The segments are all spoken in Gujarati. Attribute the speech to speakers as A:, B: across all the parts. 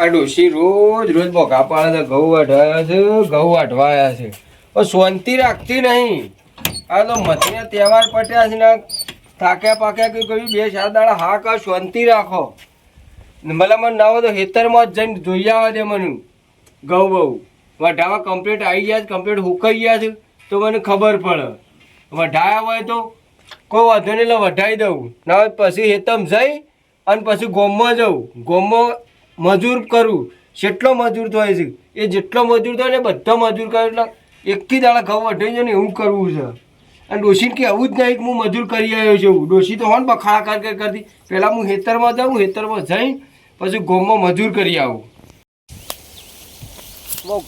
A: આ ડોશી રોજ રોજ બોકા પાડે છે, ઘઉં અઢાયા છે, ઘઉં અઢવાયા છે. પણ શાંતિ રાખતી નહીં. આ તો મથીના તહેવાર પટ્યા છે ને થાક્યા પાક્યા કે કહ્યું બે ચાર દાડા હા કા શાંતિ રાખો. ભલે મને ના હોય તો ખેતરમાં જ જઈને જોઈ આવવા દે મને. ઘઉં બહુ. વઢાવા કમ્પ્લીટ આવી ગયા છે કમ્પ્લીટ હુકાઈ ગયા છે, તો મને ખબર પડે. વઢાયા હોય તો કોઈ વાંધો નહીં, એટલે વઢાઈ દઉં. ના હોય પછી હેતમ જઈ અને પછી ગોમમાં જવું ગોમમાં મજૂર કરું? જેટલો મજૂર થાય છે. એ જેટલો મજૂર થાય ને બધો મજૂર કરે એટલે એકથી દાડા ઘઉં વઢાઈ જાય ને એવું કરવું છે. અને ડોશીને કે આવું જ નહીં હું મજૂર કરી આવ્યો છું ડોશી તો હોન બખાડા કર કર કરતી. પહેલાં હું હેતરમાં જાઉં હેતરમાં જઈ પછી ગોમમાં મજૂર કરી આવું.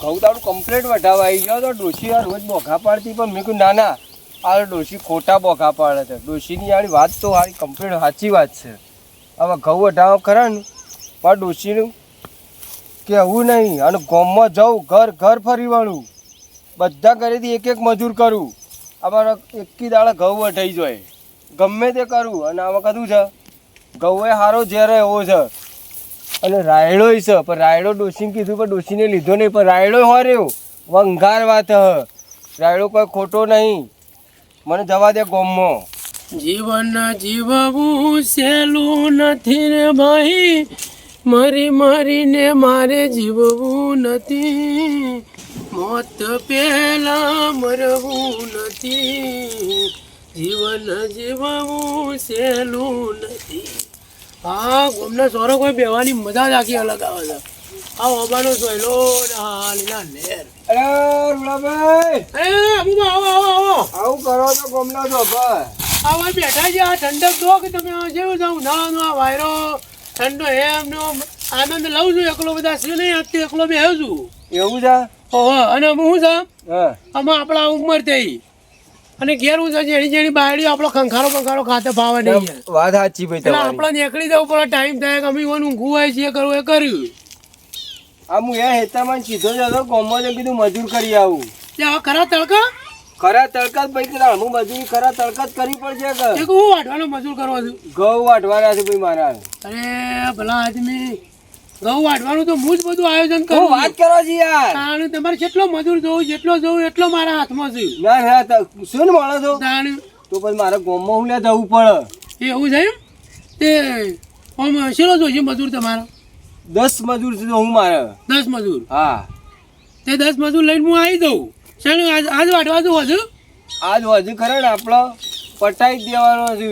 A: ઘઉં તારું કમ્પ્લેટ વઢાવા આવી ગયો તો ડોશી આ રોજ બોઘા પાડતી. પણ મેં કહ્યું ના ના, આ ડોશી ખોટા બોઘા પાડે છે. ડોશીની આની વાત તો હારી કમ્પ્લેટ સાચી વાત છે. હવે ઘઉં વઢાવા ખરા ને પણ ડોશીનું કહેવું નહીં. અને ગામમાં જાઉં, ઘર ઘર ફરી વળું. બધા ઘરેથી એક એક મજૂર કરું. અમારા એકી દાડા ઘઉં અઠાઈ જાય. ગમે તે કરું. અને આમાં કદું છે ઘઉં સારો ઝેર એવો છે. અને રાયડોય છે. પણ રાયડો ડોસીને કીધું, પણ ડોસીને લીધો નહીં. પણ રાયડો રહ્યો. વંઘાર વાત હ. રાયડો કોઈ ખોટો નહીં. મને જવા દે ગોમમાં.
B: જીવન જીવવું સહેલું નથી રે ભાઈ. મરી મરીને મારે જીવવું નથી. મોત પહેલા મરવું નથી. જીવન જીવવું સહેલું નથી. હા ગોમના સોરો કોઈ બેવાની મજા જ આખી અલગ આવે છે. આ ઓબાનો સોયલો હાલના નેર.
A: અરે રૂડાભાઈ
B: અરે અબુબા આવો આવો આવો.
A: આવું કરો તો ગોમના ભાઈ
B: આવા બેઠા છે આ ઠંડક દો કે તમે આ જેવું જાઉં ના આ વાયરો ઠંડો એમનો આનંદ લઉં છું એકલો બધા છે નહીં આજથી એકલો બે છું
A: એવું છે?
B: ઓહો અને હું છે? આમાં આપણા ઉંમર થઈ. અને ઘેર હું છે જેની જેની બાયડી આપણો ખંખારો પંખારો ખાતે ફાવે નહીં
A: વાત સાચી ભાઈ
B: એટલે આપણે નીકળી જવું પડે ટાઈમ થાય કે અમે ઊંઘવું હોય છે એ કરવું એ કર્યું.
A: આ હું એ હેતામાં સીધો જતો ગોમમાં જઈને કીધું મજૂર કરી આવું.
B: ત્યાં ખરા તડકા?
A: ખરા તડકા જ ભાઈ કીધા હું મજૂરી ખરા તડકા કરી કરવી પડશે કે?
B: એક હું વાટવાનો મજૂર કરવો છું.
A: ઘઉં વાટવાના છે ભાઈ મારા.
B: અરે ભલા આદમી. ઘઉં વાટવાનું તો હું જ બધું આયોજન કરું
A: વાત કરો છો યાર.
B: તાણ તમારે જેટલો મજૂર જોવું જેટલો જોવું એટલો મારા હાથમાં છે.
A: ના ના શું મળો છો
B: તાણ.
A: તો પછી મારે ગોમમાં હું લે જવું પડે.
B: એવું છે એમ? તે ઓમ શેલો જોઈશે મજૂર તમારો?
A: દસ મજૂર સુધી હું મારે.
B: દસ મજૂર?
A: હા.
B: તે દસ મજૂર લઈને હું આવી દઉં ચાલો આજ આજ વાટવા દઉં હજુ
A: આજ હજુ ખરા ને આપણો પટાઈ જ દેવાનો છે.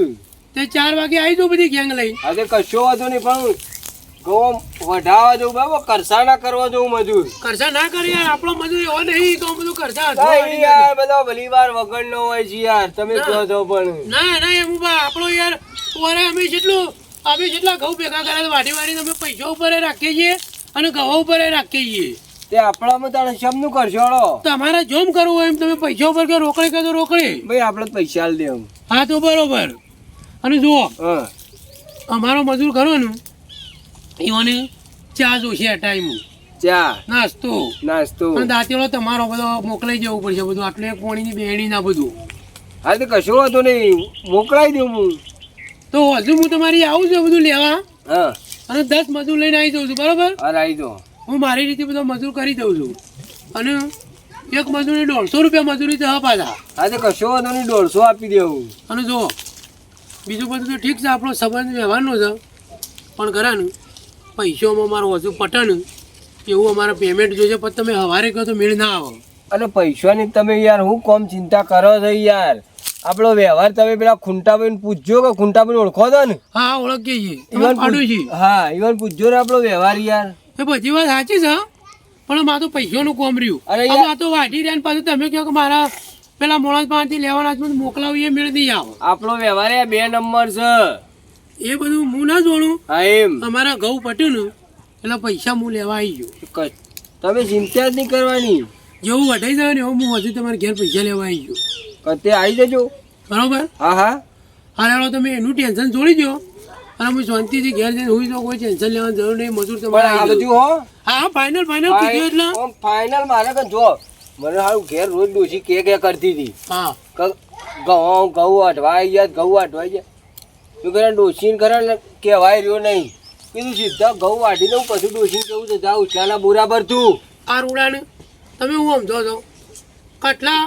B: તે ચાર વાગે આવી દઉં બધી ગેંગ લઈ
A: આજે કશો વાંધો નહીં પણ ગો વઢાવા જવું બરાબર? કરસા ના કરવા જવું મજૂર.
B: કરસા ના કરી યાર આપણો મજૂર એવો નહીં તો બધું કરસા હાથમાં
A: યાર બધા ભલી વાર વગર નો હોય છે યાર તમે કહો છો પણ.
B: ના ના એમ બા આપણો યાર ઓરે અમે જેટલું અમે જેટલા ઘઉં ભેગા કર્યા છે વાટી વાટીને અમે પૈસા ઉપર રાખીએ છીએ અને ઘઉં ઉપર રાખીએ છીએ.
A: તે આપણામાં તાણે શમનું કરશો હળો?
B: તમારે જોમ કરવું હોય એમ તમે પૈસા ઉપર કે રોકડી કે રોકડી?
A: ભાઈ આપણે પૈસા આલ દેવું
B: હા તો બરોબર. અને જુઓ
A: હા.
B: અમારો મજૂર ખરો ને એઓને ચા જોશે ટાઈમ
A: ચા?
B: નાસ્તો.
A: નાસ્તો.
B: અને દાંતેલો તમારો બધો મોકલાઈ જવું પડશે બધું આટલે પોણીની બેણી ના બધું.
A: હા તો કશો વાંધો નહીં. મોકલાઈ દઉં હું.
B: તો હજુ હું તમારી આવું છું બધું લેવા.
A: હા.
B: અને દસ મજૂર લઈને આવી જાઉં છું બરોબર?
A: અરે આવી દો
B: હું મારી રીતે બધો મજૂર કરી દઉં છું. અને એક મજૂરી દોઢસો રૂપિયા મજૂરી થવા પાછા.
A: હા તો કશો વાંધો નહીં દોઢસો આપી દેવું.
B: અને જુઓ બીજું બધું તો ઠીક છે આપણો સંબંધ વ્યવહારનો છે. પણ ખરા ને પૈસામાં મારું હજુ પટન એવું અમારે પેમેન્ટ જોઈએ પણ તમે સવારે કહો તો મેળ ના આવો.
A: અને પૈસાની તમે યાર હું કોમ ચિંતા કરો છો યાર. આપણો વ્યવહાર તમે પેલા ખૂંટાભાઈ પૂછજો કે ખૂંટાભાઈ ઓળખો છો ને?
B: હા ઓળખીએ છીએ.
A: હા ઈવન પૂછજો ને આપણો વ્યવહાર યાર.
B: એ બધી વાત સાચી છે પણ મારે તો પૈસાનું કોમ રહ્યું.
A: અરે
B: આ તો વાઢી રહ્યા પાછું તમે કહો કે મારા પેલા મોડા પાસેથી લેવાના છે, મોકલાવું એ મેળ નહીં આવો.
A: આપણો વ્યવહાર એ બે નંબર છે.
B: એ બધું હું ના જોડું
A: હા એમ.
B: અમારા ઘઉં પટ્યું ને એટલે પૈસા હું લેવા આવી ગયો.
A: તમે ચિંતા જ નહીં કરવાની.
B: જેવું વઢાઈ જાય ને એવું હું હજુ તમારા ઘેર પૈસા લેવા આવી ગયો.
A: કતે આવી જજો.
B: બરોબર?
A: હા હા.
B: હાલ તમે એનું ટેન્શન છોડી દો અને હું શાંતિથી ઘેર જઈને હોઈ જાઉં કોઈ ટેન્શન લેવાની જરૂર નહીં મજૂર તમારે
A: આ બધું હો.
B: હા ફાઇનલ ફાઇનલ કીધું એટલે.
A: ફાઇનલ મારે કે જો મને હારું ઘેર રોજ ડોસી કે કે કરતી હતી.
B: હા.
A: ઘઉં ઘઉં અટવાઈ ગયા ઘઉં અટવાઈ ગયા. શું કરે ડોસીને કરે ને કહેવાય રહ્યો નહીં. કીધું સીધા ઘઉં વાઢીને હું પછી ડોસીને કેવું છે જા ઉછલાના બોરા ભર તું.
B: આ રૂડાને તમે હું સમજો છો? કટલા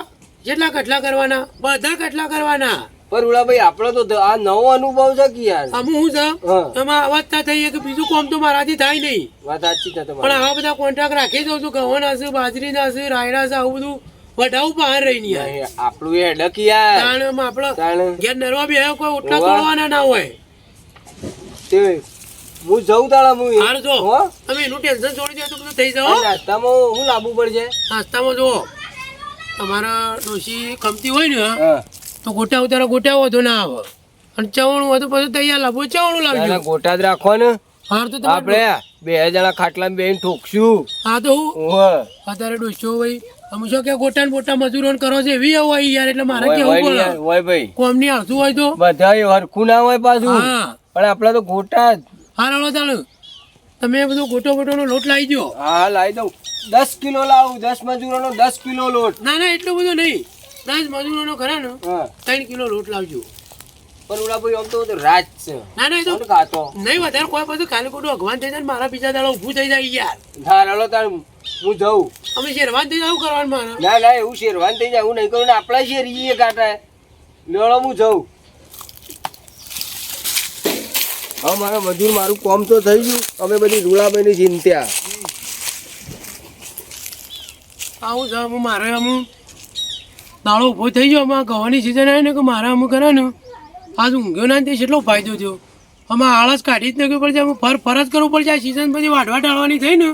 B: જેટલા કટલા કરવાના બધા કટલા કરવાના.
A: પણ ઉલાભાઈ આપણો તો આ નવો અનુભવ છે કે યાર?
B: આમ હું છે. એમાં અવસ્થા થઈ કે બીજું કોમ તો મારાથી થાય નહીં.
A: વાત સાચી છે
B: પણ
A: તમારી
B: આવા બધા કોન્ટ્રાક્ટ રાખી દઉં છું ઘઉંના છે બાજરીના છે રાયડા છે આવું બધું. વઢાવું બહાર રહી નહીં યાર.
A: આપણું એ અડક યાર.
B: તાણ આપણે ઘેર નરવા બે કોઈ ઓટલા. તોડવાના ના હોય.
A: તે હું જઉં તાળા હું
B: હાર જો.
A: હો?
B: તમે એનું ટેન્શન છોડી દો તો બધું થઈ જાવ
A: નાસ્તામાં હું લાવવું પડશે?
B: નાસ્તામાં જુઓ. તમારા ડોશી ખમતી હોય ને તો ગોટા ઉતારો ગોટા વધુ ના આવે અને ચવણું હોય પછી તૈયાર હોય ચવણું લાવજો.
A: ગોટા જ રાખો ને
B: હાર તો
A: આપણે બે જણા ખાટલા બેન ઠોકશું.
B: હા તો હું? અત્યારે ડોસ્યો ભાઈ અમે શું કે ગોટા ને મોટા મજૂરો કરો છે? એવી હોય યાર એટલે મારે કેવું પડે
A: હોય ભાઈ.
B: કોમની આવતું હોય તો?
A: બધા હરખું ના હોય પાછું.
B: હા.
A: પણ આપડા તો ગોટા જ.
B: હા હળો ચાલુ. તમે બધું ગોટો ગોટો નો લોટ લાવી દો
A: હા લાવી દઉં. દસ કિલો લાવું દસ મજૂરોનો દસ કિલો લોટ.
B: ના ના એટલું બધું નહીં. દસ મજૂરોનો ખરા ને ત્રણ કિલો લોટ લાવજો.
A: પણ ઓલા આમ તો રાજ છે.
B: ના ના એ તો નહીં વધારે કોઈ બધું ખાલી ખોટું અગવાન થઈ જાય મારા બીજા દાડા ઊભું થઈ જાય યાર.
A: હા રડો તાર હું જઉં.
B: અમે શેરવાન થઈ જાય કરવાનું મારે.
A: ના ના એવું શેરવાન થઈ જાય હું નહીં કરું ને આપણા શેરીએ કાંટા. લેવડો હું જઉં. હવે મારા મજૂર મારું કોમ તો થઈ ગયું. અમે બધી રૂળાભાઈની ચિંત્યા
B: આવું હું મારે અમુક દાડો ઊભો થઈ ગયો, આમાં ગવાની સિઝન આવી ને કે મારા અમુક કરે ને, આજ ઊંઘ્યો ના તે કેટલો ફાયદો થયો. આમાં આળસ કાઢી જ નાખ્યો પડશે ફર ફરજ કરવું પડશે, આ સિઝન પછી વાઢવા ટાળવાની થઈ ને,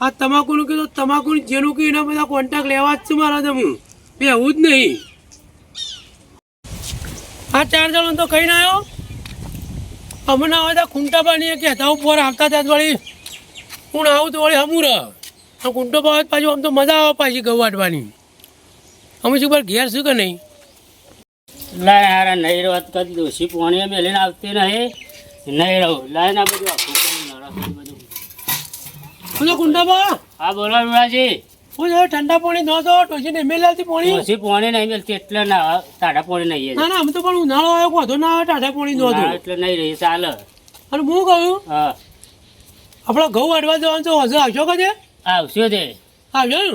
B: આ તમાકુનું કીધું, તમાકુનું જેનું કીધું, એના બધા કોન્ટેક્ટ લેવા જ છે મારા તમે બે એવું જ નહીં. આ ચાર જણો તો કહીને આવ્યો અમને આવે ત્યાં ખૂંટા પાણી કહેતા ઉપર આવતા ત્યાં વળી હું આવું તો વળી હમું રહ. ખૂંટો પાવ પાછું આમ તો મજા આવે પાછી ઘઉં વાટવાની અમે શું પર ઘેર શું કે નહીં?
C: લાય હારા નહીં વાત કરી દઉં શી પાણી અમે લઈને આવતી નહીં. નહીં રહું. લાય ના બધું આખું બધું. હા બોલો
B: છે ઠંડા પાણી ન તો ટોસી ને મેલ આવતી પાણી.
C: દોશી પોણી નહીં મેલતી એટલે ના. તાડા પોણી નહીં
B: ના ના અમે તો પણ ઉનાળો આવ્યો વધો ના આવે ટાઢા પાણી નો
C: ના, એટલે નહીં રહી ચાલે.
B: અને હું કહ્યું
C: હા.
B: આપણે ઘઉં અડવા જવાનું તો હજુ આવશો કે છે
C: આવશે તે.
B: આવજો ને.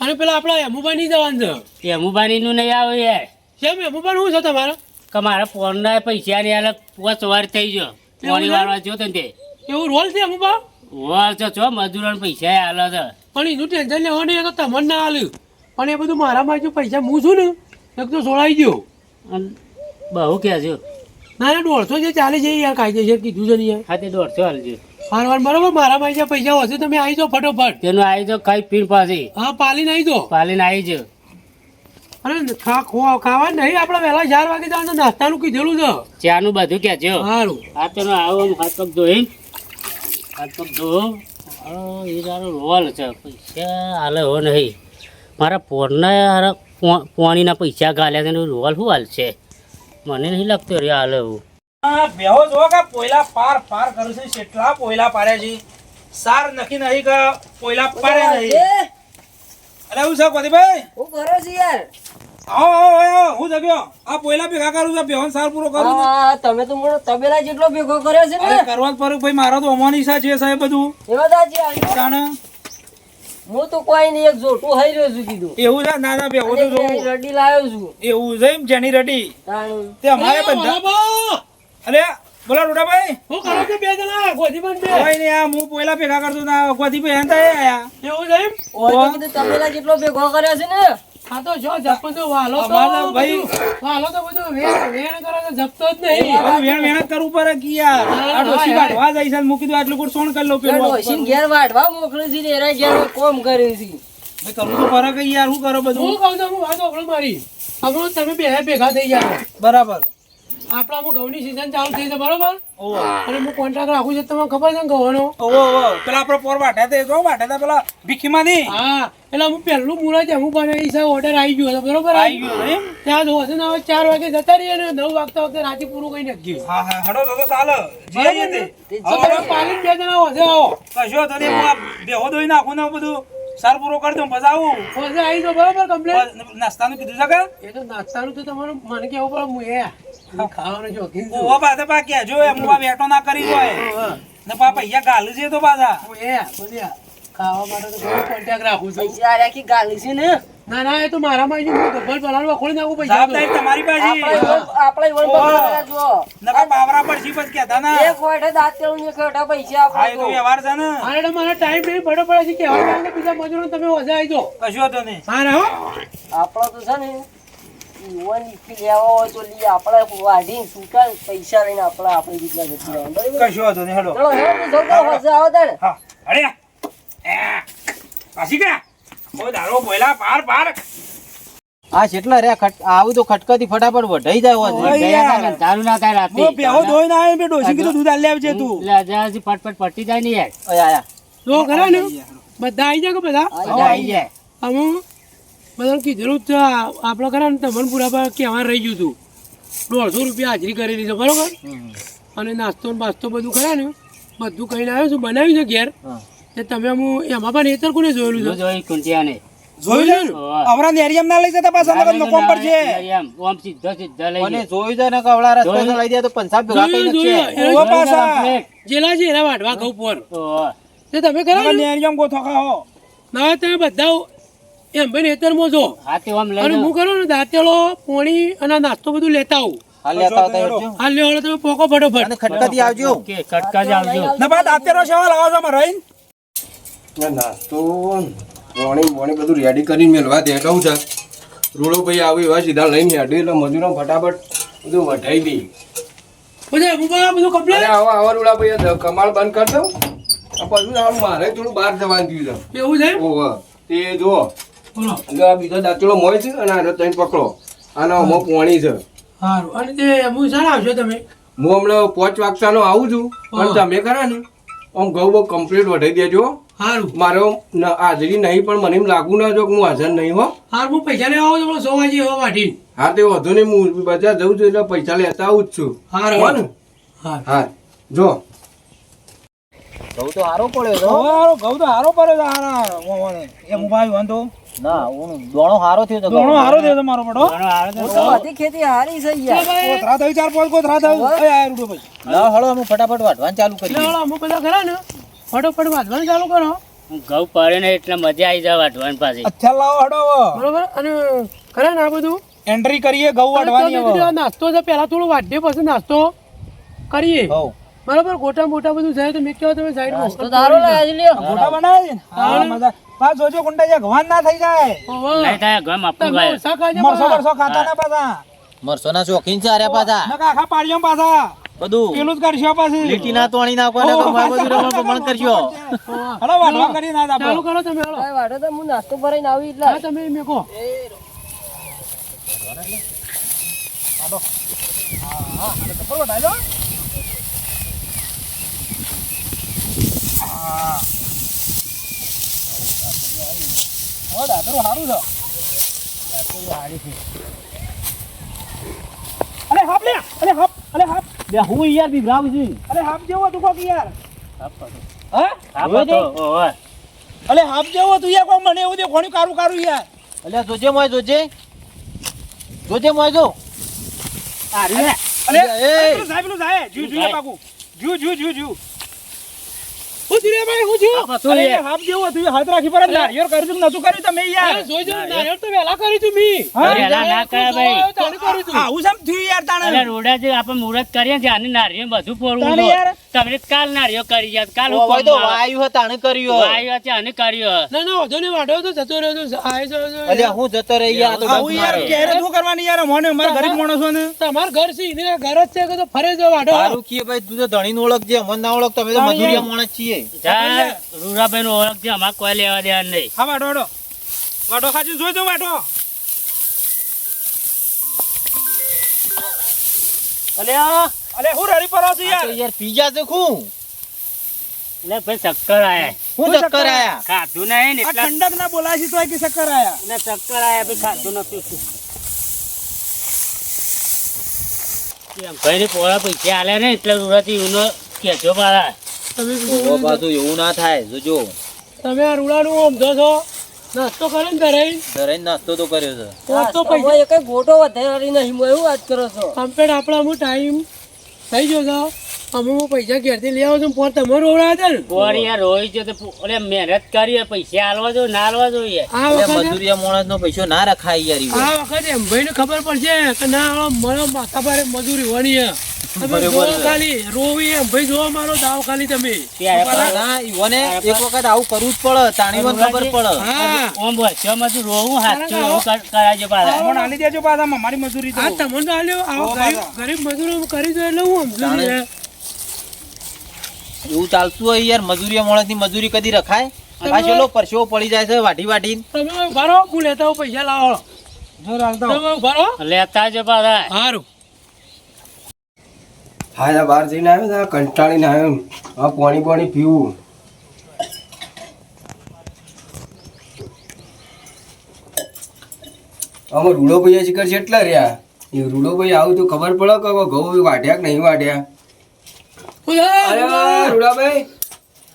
B: અને પેલા આપણા એમુભાઈ નહીં જવાનું છે.
C: એમુબાનીનું નહીં આવે યાર.
B: કેમ એમુભાઈ શું છે તમારે?
C: કે મારા ફોનના પૈસા ની અલગ પોચ વાર થઈ ગયો. પોણી
B: છે?
C: વાળવા જો તે.
B: એવું રોલ છે એમુભા
C: રોલ તો છો મજૂરોને પૈસા હાલે છે.
B: પણ એનું ટેન્શન લેવાનું એ તો તમને ના હાલ્યું પણ એ બધું મારામાં જો પૈસા હું છું ને એક તો સોળાઈ ગયો.
C: અન બહુ કહે છે
B: ના ના દોઢસો જે ચાલે છે યાર કાયદેસર કીધું છે ને યાર.
C: હા તે દોઢસો હાલજો
B: હારવાર બરોબર મારા પાસે પૈસા હશે તમે આવી જાઓ ફટોફટ.
C: તેનું આવી તો ખાઈ પીને પાસે
B: હા પાલીને આવી જાઓ
C: પાલીને આવી જ
B: અરે ખા ખો- ખાવા નહીં આપણે વહેલા ચાર વાગે જવાનું નાસ્તાનું કીધેલું છે.
C: ચાનું બધું કે છે
B: સારું
C: આ તેનો આવો હાથ પગ ધોઈ. હાથ પગ ધો. હા, એ તારો રોલ છે પૈસા હાલે હો નહીં. મારા પોરના પોણીના પૈસા ગાલ્યા છે રોલ શું હાલ છે મને નહીં લાગતો રે હાલે એવું
D: બેહો જો કે પોયલા પાર પાર કરું છે કેટલા પોયલા પારે છે. સાર નક્કી નહીં કે પોયલા પારે નહીં. અરે હું છે કોદીભાઈ
E: હું કરો છો યાર.
D: આવો આવો આવો હું જગ્યો. આ પોયલા ભેગા કરું છું બેહોન સાર પૂરો કરું
E: હા તમે તો મને તબેલા જેટલો ભેગો કર્યો છે ને.
D: કરવા જ ભાઈ મારો તો અમાની ઈચ્છા છે સાહેબ બધું.
E: એવા દાજી
D: જાણે.
E: હું તો કોઈ નહીં એક જોટું હાઈ રહ્યો છું કીધું.
D: એવું છે? ના ના બેહો તો
E: રડી લાવ્યો છું.
D: એવું છે એમ જેની રડી. તે અમારે બધા. અરે બોલા રોડાભાઈ
B: હું કરો છો બે જણા? ગોધીબંધ બે.
D: ભાઈ ને આ હું પહેલા ભેગા કરતો ના ગોધીભાઈ હતા એ આયા.
B: એવું છે એમ?
E: ઓય તો કીધું તબેલા જેટલો ભેગો કર્યો છે ને?
B: આ તો જો જપતો વાલો તો
D: ભાઈ-
B: વાલો તો બધું વેણ વેણ કરે તો જપતો જ નહીં.
D: વેણ વેણ કરવું પડે કે યાર. આ છે મૂકી દો આટલું કુછ સોણ કરી લો પેલું
E: ડોશીને ઘેર છે કોમ કર્યું છે.
D: ભાઈ કરવું તો યાર હું કરો બધું?
B: હું કહું તો હું વાત મારી. આપણું તમે બે ભેગા થઈ ગયા
D: બરાબર.
B: આપણા ઘઉંની સિઝન ચાલુ થઈ છે બરોબર? અને હું કોન્ટ્રાક્ટ રાખું છું તમને ખબર છે ઘઉંનો?
D: ઓવો ઓવો પેલા આપડે પોર વાટ્યા તે જો વાટ્યા તા પેલા ભીખીમાં ની
B: હા એટલે હું પહેલું મુહૂર્ત હું બનાવી છે ઓર્ડર આવી ગયો છે બરોબર
D: આવી ગયું
B: ત્યાં તો હશે ને હવે ચાર વાગે જતા રહીએ ને નવ વાગતા વખતે રાતે પૂરું કઈ નાખ્યું
D: હા હા હડો તો તો ચાલે જી આઈએ તે
B: તો તમે પાલીને બે જણા હશે આવો.
D: કશો તો હું બેહો દોઈ નાખું ને બધું. સાર પૂરો કરી દઉં પછી આવું.
B: આવી જાઓ બરોબર કમ્પ્લેટ
D: નાસ્તાનું કીધું છે કે?
B: એ તો નાસ્તાનું તો તમારું મને કેવું પડે હું એ ખાવાનું શોખીન છું.
D: પાછા પા કહેજો એમ હું આ ના કરી હોય. ને પા પૈયા ગાલું છે તો પાછા.
B: એ બોલ્યા, ખાવા માટે તો ઘણો રાખું છું.
E: પૈસા આર્યા ગાલી છે ને?
B: ના ના એ તો મારામાં આવી હું ગબ્બર પલાળવા ખોલી નાખું પૈસા તો.
D: તમારી
E: આપણે આપણે ઈવન બગાડવા જો
D: નકા બાવરા પર છી પછી કહેતા ના.
E: એક વાટે દાંત તેલું ને એક પૈસા આપણે
D: તો વ્યવહાર છે ને.
B: અરે તો મારો ટાઈમ નહીં પડો પડે છે કહેવા માંગે બીજા મજૂરો તમે આવી.
D: કશું હતો નહીં.
B: હા રહો
E: આપણો તો છે ને. ઈવન ઈથી લેવા હોય તો લઈએ આપણે વાઢીને છૂટા પૈસા લઈને આપણે આપણી રીતના જતી રહેવાનું. બરાબર?
D: કશું હતો નહીં હેડો
E: ચલો હેડો તો સૌથી આવો તાણે.
D: હા અરે પાછી ગયા ઓ દારો બોયલા પાર પાર.
F: આ કેટલા રે આવું તો ખટકાથી ફટાફટ વઢાઈ જાય
C: ગયા
D: યાર.
C: ના થાય રાતે.
D: હું બેહો ધોઈને આવ્યો ને બે ડોશી કીધું દૂધ આલી આવજે તું.
C: એટલે હજારથી ફટફટ પટી જાય ને યાર.
F: ઓય આયા.
B: ખરા ને? બધા આવી જાય કે બધા?
C: આવી જાય.
B: બધાને કીધેલું જ છે આપણે ખરા ને તમને પૂરા કહેવા રહી ગયું હતું દોઢસો રૂપિયા હાજરી કરેલી છે બરોબર? અને નાસ્તો ને બાસ્તો બધું ખરા ને બધું કહીને આવ્યો છું બનાવ્યું છે ઘેર. તે તમે હું એમાં પણ એતર કોને જોયેલું છે?
C: જોઈ કુંટિયાને.
D: જોયું ને?
C: ઓવા.
D: નેરિયમ ના લઈ જતા પાછા લગન નકોમ પર છે.
C: નેરિયમ ઓમ સીધો સીધો લઈ
F: અને
C: જોયું
F: છે ને કવળા રસ્તે લઈ દે તો પંસાબ ભેગા
B: કરી
F: છે.
D: ઓ પાછા.
B: જેલા છે એના વાટવા ઘઉં પર તે તમે ખરા
D: નેરિયમ ગોથો ખાઓ.
B: ના તમે બધા એમ ભાઈ જો.
C: તે લઈ
B: અને હું કરું ને દાંતેલો પોણી અને નાસ્તો બધું લેતા આવું.
F: હાલ લેવા
B: હાલ તમે પોકો ફટોફટ.
F: ખટકાથી આવજો.
C: ઓકે, આવજો.
D: ના બા દાંતેરો સેવા લાવો છો મારે
A: ના નાસ્તો પોણી પોણી બધું રેડી કરીને મેળવા દે કહું છે. રૂડો ભાઈ આવી એવા સીધા લઈને હેડી એટલે મજૂરો ફટાફટ બધું વઢાઈ દઈ
B: બધા બુબા બધું કમ્પ્લીટ
A: આવો આવો રૂડા ભાઈ આ બંધ કરી દઉં. પછી મારે થોડું બહાર જવાનું થયું છે.
B: એવું છે
A: ઓહો તે
B: બોલો
A: એટલે આ બીજો દાંતળો મોય છે અને આનો ત્રણ પકડો. આનો અમો પોણી છે.
B: સારું અને તે હું સારા આવશો તમે.
A: હું હમણાં પાંચ વાગતાનો આવું છું. પણ તમે ખરા ને? આમ ઘઉં બહુ કમ્પ્લીટ વઢાઈ દેજો.
B: સારું
A: મારો હાજરી નહીં પણ મને એમ લાગુ ના જો કે હું હાજર નહીં હો.
B: સારું હું પૈસા લેવા આવું છું સો વાગે હવા વાઢી
A: હા તે વધુ નહીં હું બજાર જઉં છું એટલે પૈસા લેતા આવું જ છું.
B: હાર.
A: હા ને? હા જો.
F: ઘઉં તો હારો પડ્યો
D: ઘઉં તો હારો પડે છે હારા. એમ ભાઈ વાંધો.
F: ના હું દોણો હારો થયો તો
D: દોણો હારો થયો તમારો પડો.
C: તો
E: તો બધી ખેતી હારી છે યાર.
D: કોથરા થયું ચાર પાંચ કોથરા થયું. એ આ રૂડો ભાઈ
F: ના હળો હું ફટાફટ વાટવાનું ચાલુ કરી
B: હળો અમુક બધા ખરા ને? ફટાફટ વાંચવાનું ચાલુ કરો.
C: ઘઉં પડે ને એટલે મજા આવી જાય વાટવાની પાસે
D: અચ્છા લાવો હડો
B: બરોબર? અને ખરા ને આ બધું?
D: એન્ટ્રી કરીએ ઘઉં વાટવાની
B: નાસ્તો છે પેલા થોડું વાઢીએ પછી નાસ્તો કરીએ.
F: હવ.
B: બરોબર ગોટા મોટા બધું જાય તો મેં કહેવા તમે સાઈડમાં
E: તો દારો લાવી લ્યો.
D: ગોટા બનાવી હા મજા. પા જોજો કુંડા જ્યાં ઘવાન ના થઈ જાય.
C: નહીં થાય ગમ
B: આપું
C: ભાઈ
B: ઓછા
D: મરસો ખાતા ના પાછા.
F: મરસો ના શોખીન છે આર્યા પાછા.
D: નકા આખા પાડ્યો પાછા.
F: બધું.
D: પેલું જ કરશો પાછી.
F: લીટી ના તોણી નાખો ને તો મારું બધું રમણ પણ કરશો.
D: હડો વાડો કરી ના
B: ચાલુ
D: આપો
B: કરો તમે હળો.
E: વાડો તો હું નાસ્તો ભરાઈને આવી એટલે.
B: હા તમે મેં કહો.
D: હો દાદરો સારું છે અરે હાપ લે અરે હાપ અરે હાપ
C: બે હું યાર બિભરાવું છું
D: અરે હાપ જેવો તું કોક યાર હા
C: તો ઓવા.
D: અલે હાપ જેવો તું યાર કોઈ મને એવું દે કોણી કારું કારું યાર
F: અલ્યા જોજે મોય જોજે જોજે મોય જો
D: અરે. પેલું સાહેબ પેલું જાય જુ જુ પાકુ જુ જુ જુ જુ
B: હું ધીરે ભાઈ હું છું.
C: આપો શું
D: અરે જેવો તું હાથ રાખી પર નારિયેળ કર્યું કે નતું કર્યું તમે યાર.
B: અરે જોઈજો તો વહેલા કરી તું મી.
D: હા?
C: ના ના કરે ભાઈ.
B: તાણે કર્યું તું.
D: આવું સમ થયું યાર
C: અરે રોડા જે આપણે મુહૂર્ત કરીએ છીએ આની નારિયેળ બધું ફોડવું
D: યાર.
C: તમે કાલ નારિયો કરી ગયા કાલ હું
F: હોય તો વાયુ હતા ને કર્યું
C: વાયુ છે આને કર્યો
B: ના ના વધુ નહીં વાઢો તો જતો રહ્યો તો આય જો જો.
F: અલ્યા હું જતો રહી યાર તો
D: આવું યાર. શું કરવાની યાર? મને મારા ગરીબ માણસો ને.
B: તમાર ઘર છે ઘર જ છે કે તો ફરે જો વાઢો
F: સારું કીએ ભાઈ તું તો ઓળખ ઓળખજે અમને ના ઓળખ તમે તો મજૂરિયા માણસ છીએ.
C: જા, રૂરાભાઈ નું ઓળખ છે અમારે કોઈ લેવા દેવા નહીં.
D: હા વાટો વાટો વાટો ખાજુ જોજો વાટો
F: અલ્યા
D: અલે હું રડી પરો છું યાર.
F: યાર પીજા છે ખું.
C: એટલે ભાઈ ચક્કર આયા.
F: હું ચક્કર આયા?
C: ખાધું નહીં ને
D: ઠંડક ના બોલાશી તો કે ચક્કર આયા?
C: ને ચક્કર આયા ભાઈ ખાધું નથી. ભાઈ પોળા પૈસા આલ્યા ને એટલે રૂરાથી ઉનો કેજો મારા.
B: તમે
F: પાછું એવું ના થાય જોજો.
B: તમે આ રૂડાનું સમજો છો નાસ્તો કરો ને ધરાઈ?
F: ધરાઈને નાસ્તો તો કર્યો છે.
B: તો પૈસા
E: કઈ ગોટો વધારી નહીં હું એવું વાત કરો છો.
B: કમ્પ્લેટ આપણા હું ટાઈમ થઈ ગયો છે. અમે હું પૈસા ઘેરથી લઈ આવું છું હતા ને.
C: યાર રોઈ તો અરે મહેનત કરીએ પૈસા આલવા જોઈએ ના આલવા જોઈએ
B: આ
F: એટલે મજૂરિયા માણસનો પૈસો ના રખાય યાર
B: આ વખતે. એમ ભાઈને ખબર પડશે કે ના મારો માથા ભારે મજૂરી વળી છે. તમે
F: બરોબર
B: જોવો
F: છે.
B: ખાલી રોવી એમ. ભાઈ જોવો મારો દાવ ખાલી તમે.
F: ઈવોને એક વખત આવું કરવું જ પડે તાણી ખબર પડે.
C: રોવું પાછા.
D: આલી દેજો પાછા મારી મજૂરી તો.
B: તમને આલ્યો આવો ગરીબ ગરીબ મજૂરો કરી દો એટલે હું સમજુ છું.
F: એવું ચાલતું હોય યાર મજૂરિયા માણસની મજૂરી કદી રખાય? પાછો ચલો પરસેવો પડી જાય છે વાઢી વાઢી
B: તમે ભરો હું લેતા પૈસા લાવો. તમે ઊભા રહો.
C: લેતા જ પાછા.
B: સારું
A: હા યા બહાર જઈને આવ્યો ને કંટાળીને આવ્યો. હા પાણી પાણી પીવું. અમે રૂડો ભાઈ શિખર છે એટલા રહ્યા? એ રૂડો ભાઈ આવું તો ખબર પડે કે ઘઉં વાઢ્યા કે નહીં વાઢ્યા? અરે
B: ઉધર,
A: રૂડાભાઈ.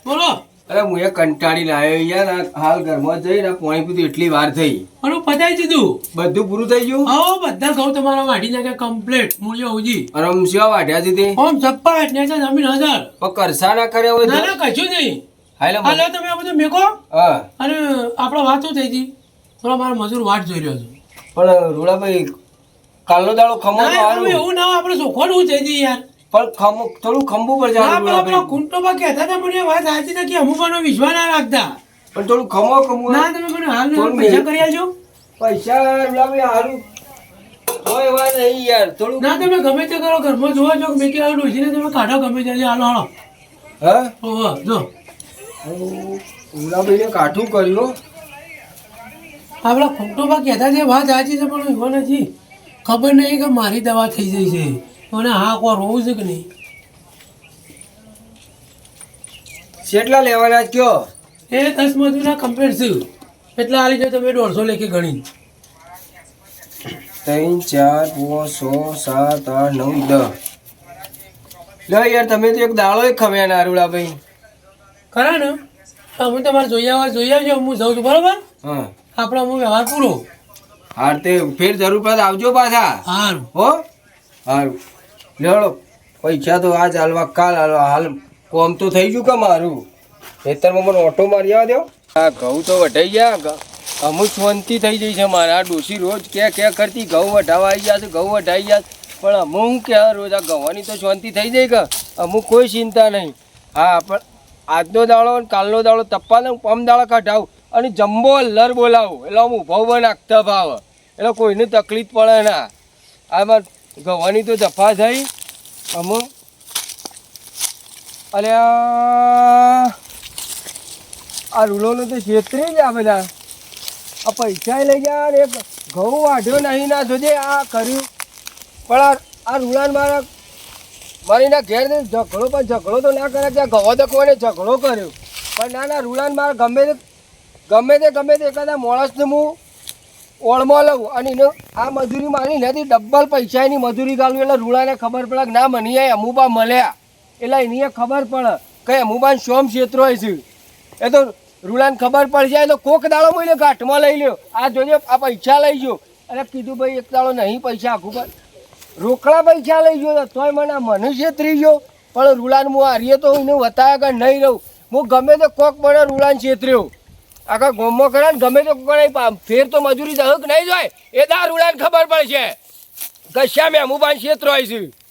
B: બોલો.
A: અરે હું એ કંટાળી લાવ્યો યાર હાલ ઘરમાં જઈને પાણી પીધું એટલી વાર થઈ.
B: મારું પતાઈ દીધું.
A: બધું પૂરું થઈ ગયું?
B: હા બધા ઘઉં તમારા વાઢી નાખ્યા કમ્પ્લીટ મૂલ્ય ઉજી.
A: અને આમ શેવા વાઢ્યા છે તે?
B: ઓમ સપ્પા ને છે જમીન હજાર.
A: પણ કરસા ના કર્યા હોય
B: ના ના કશું નહીં. હાલો
A: હાલો
B: તમે આ બધું મેકો.
A: હા.
B: અને આપણે વાતો થઈ હતી? થોડા મારો મજૂર વાટ જોઈ રહ્યો છું.
A: પણ રૂડાભાઈ કાલનો દાડો ખમો
B: એવું ના આપણે આપણે શું થઈ યાર?
A: પણ થોડું ખંભુ પર
B: ના
A: જવાનું
B: પેલા કુંટોબા કહેતા હતા પણ એ વાત સાચી નથી અમુક વાનો વિશ્વાસ ના રાખતા.
A: પણ થોડું ખમો ખમો
B: ના તમે મને હાલ ને પૈસા કરી આલજો.
A: પૈસા લાવી હારું. કોઈ વાત નહીં યાર થોડું
B: ના તમે ગમે તે કરો ઘરમાં જોવા જો મેં કેવા ડોસીને તમે કાઢો ગમે તે હાલો હાલો.
A: હા?
B: ઓહો જો.
A: રૂડાભાઈને કાઠું કર્યું.
B: આપણા કુંટોબા કહેતા છે વાત સાચી છે પણ એવો નથી. ખબર નહીં કે મારી દવા થઈ જઈ છે. મને હા કોર રોવું છે કે નહીં?
A: કેટલા લેવાના કયો?
B: એ દસ મજૂરના કમ્પ્લીટ થયું એટલે આ જાય તમે દોઢસો લેખી ગણી.
A: ત્રણ ચાર પાંચ છ સાત આઠ નવ દસ. લો યાર તમે તો એક દાડો ખમ્યા નારુડા ભાઈ
B: ખરા ને? અમે તમારે જોઈ આવવા જોઈ આવજો હું જઉં છું બરાબર?
A: હા.
B: આપણો હું વ્યવહાર પૂરો.
A: હાર તે ફેર જરૂર પડે આવજો પાછા.
B: સારું
A: હો? સારું લેવડો પૈસા તો આજ હાલવા કાલ હાલવા હાલ કોમ તો થઈ ગયું કે મારું? ખેતરમાં મને ઓટો મારી આવવા દો. આ ઘઉં તો વઢાઈ ગયા અમુક શાંતિ થઈ જઈ છે મારે. આ ડોસી રોજ કે કે કરતી ઘઉં વઢાવા આવી ગયા છે ઘઉં વઢાઈ ગયા પણ અમુક કે રોજ આ ઘઉંની તો શાંતિ થઈ જાય કે? અમુક કોઈ ચિંતા નહીં. હા પણ આજનો દાડો અને કાલનો દાડો તપ્પા ને પમ દાડો કાઢાવું અને જમ્બો લર બોલાવું. એટલે હું ઊભા ઊભા નાખતા ભાવ. એટલે કોઈને તકલીફ પડે ના. આમાં ગવાની તો જફા થઈ. અમુક અરે આ. રૂલોનો તો છેતરી જ આ બધા. આ પૈસા લઈ ગયા એક ઘઉં વાઢ્યો નહીં ના જોજે. આ કર્યું. પણ આ આ રૂલાન મારા મારીના ઘેર ઝઘડો પણ ઝઘડો તો ના કરે. ત્યાં આ તો દકવાને ઝઘડો કર્યો. પણ ના ના, રૂલાન મારા ગમે તે ગમે તે ગમે તે એકાદા માણસને હું ઓળમાં લઉં. અને એને આ મજૂરી મારી નથી, ડબલ પૈસા એની મજૂરી ગાલું. એટલે રૂડાને ખબર પડે કે ના, મને આ અમુબા મળ્યા. એટલે એની ખબર પડે કે અમુબાન શોમ ક્ષેત્રો છે. એ તો રૂડાને ખબર પડી જાય તો કોક દાડો મળ્યો ઘાટમાં લઈ લ્યો. આ જોજો, આ પૈસા લઈ ગયો. એટલે કીધું, ભાઈ, એક દાડો નહીં, પૈસા આખું પર રોકડા પૈસા લઈ ગયો તોય મને આ મનુષ્ય ત્રી ગયો. પણ રૂડાને હું હારીએ તો એને વતાયા કે નહીં રહું. હું ગમે તે કોક મને રૂડાને છેતર્યો આખા ગોમો કરે ને ગમે તો નહીં ફેર તો મજૂરી દહક નહીં જાય, એ દા રૂલાન ખબર પડશે કશ્યા મેં હું છેતરો આવી છે?